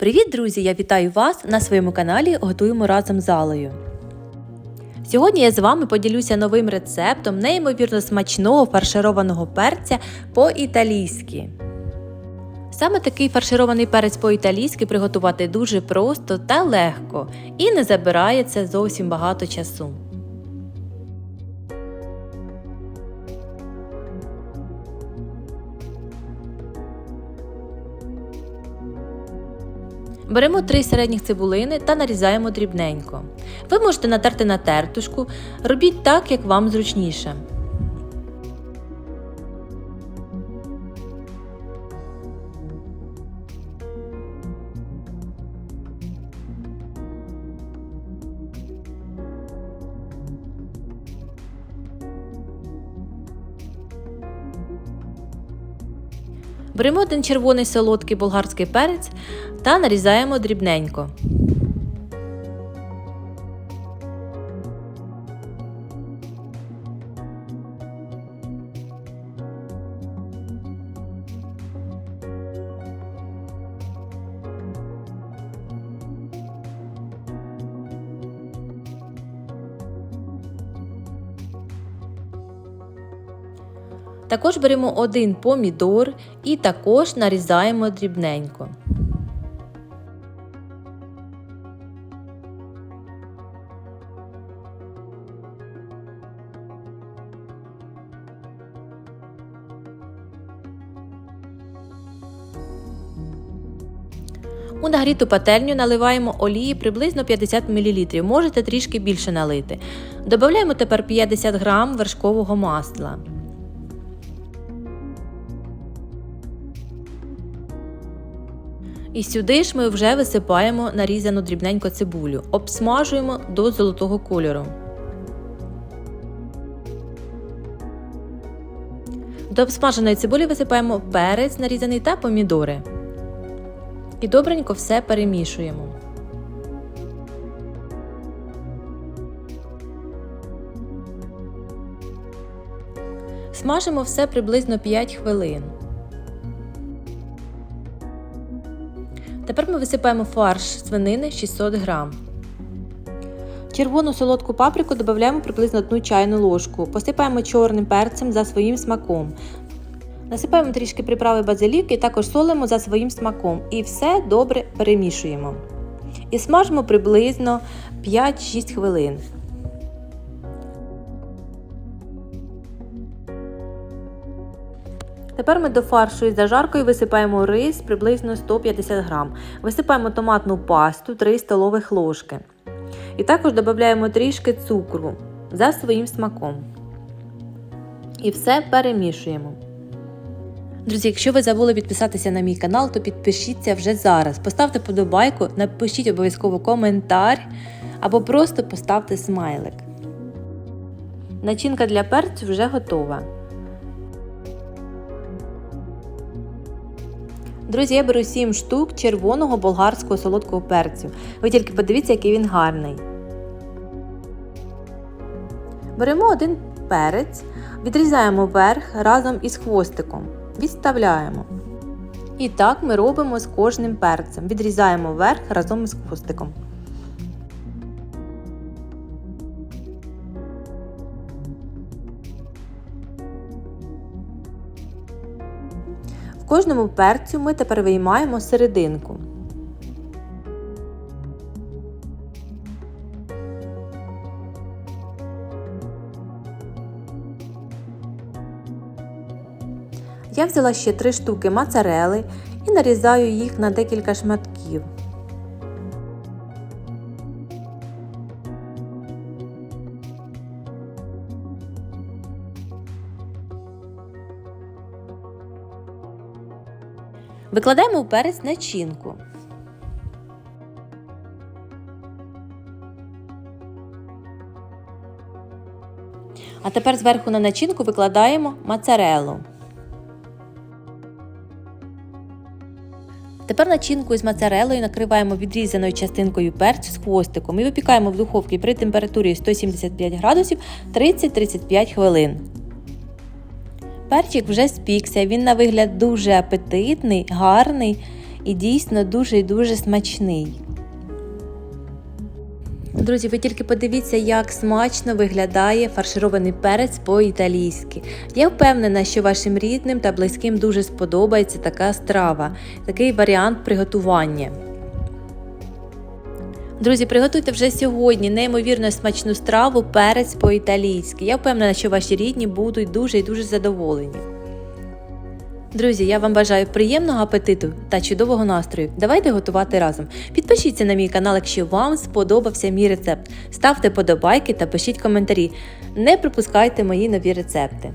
Привіт, друзі! Я вітаю вас на своєму каналі Готуємо разом з Алею. Сьогодні я з вами поділюся новим рецептом неймовірно смачного фаршированого перця по-італійськи. Саме такий фарширований перець по-італійськи приготувати дуже просто та легко і не забирає це зовсім багато часу. Беремо три середніх цибулини та нарізаємо дрібненько. Ви можете натерти на тертушку, робіть так, як вам зручніше. Беремо один червоний солодкий болгарський перець та нарізаємо дрібненько. Також беремо один помідор і також нарізаємо дрібненько. У нагріту пательню наливаємо олії приблизно 50 мл, можете трішки більше налити. Додаємо тепер 50 г вершкового масла. І сюди ж ми вже висипаємо нарізану дрібненько цибулю, обсмажуємо до золотого кольору. До обсмаженої цибулі висипаємо перець нарізаний та помідори. І добренько все перемішуємо. Смажимо все приблизно 5 хвилин. Тепер ми висипаємо фарш свинини 600 г. Червону солодку паприку додаємо приблизно 1 чайну ложку. Посипаємо чорним перцем за своїм смаком. Насипаємо трішки приправи базилік і також солимо за своїм смаком. І все добре перемішуємо. І смажимо приблизно 5-6 хвилин. Тепер ми до фаршу із зажаркою висипаємо рис приблизно 150 г. Висипаємо томатну пасту 3 столових ложки. І також додаємо трішки цукру за своїм смаком. І все перемішуємо. Друзі, якщо ви забули підписатися на мій канал, то підпишіться вже зараз. Поставте подобайку, напишіть обов'язково коментар або просто поставте смайлик. Начинка для перцю вже готова. Друзі, я беру 7 штук червоного болгарського солодкого перцю. Ви тільки подивіться, який він гарний. Беремо один перець, відрізаємо верх разом із хвостиком. Відставляємо. І так ми робимо з кожним перцем. Відрізаємо верх разом із хвостиком. Кожному перцю ми тепер виймаємо серединку. Я взяла ще три штуки моцарели і нарізаю їх на декілька шматків. Викладаємо в перець начинку. А тепер зверху на начинку викладаємо моцарелу. Тепер начинку з моцарелою накриваємо відрізаною частинкою перцю з хвостиком і випікаємо в духовці при температурі 175 градусів 30-35 хвилин. Перчик вже спікся, він на вигляд дуже апетитний, гарний і дійсно дуже і дуже смачний. Друзі, ви тільки подивіться, як смачно виглядає фарширований перець по-італійськи. Я впевнена, що вашим рідним та близьким дуже сподобається така страва, такий варіант приготування. Друзі, приготуйте вже сьогодні неймовірно смачну страву перець по-італійськи. Я впевнена, що ваші рідні будуть дуже і дуже задоволені. Друзі, я вам бажаю приємного апетиту та чудового настрою. Давайте готувати разом. Підпишіться на мій канал, якщо вам сподобався мій рецепт. Ставте подобайки та пишіть коментарі. Не пропускайте мої нові рецепти.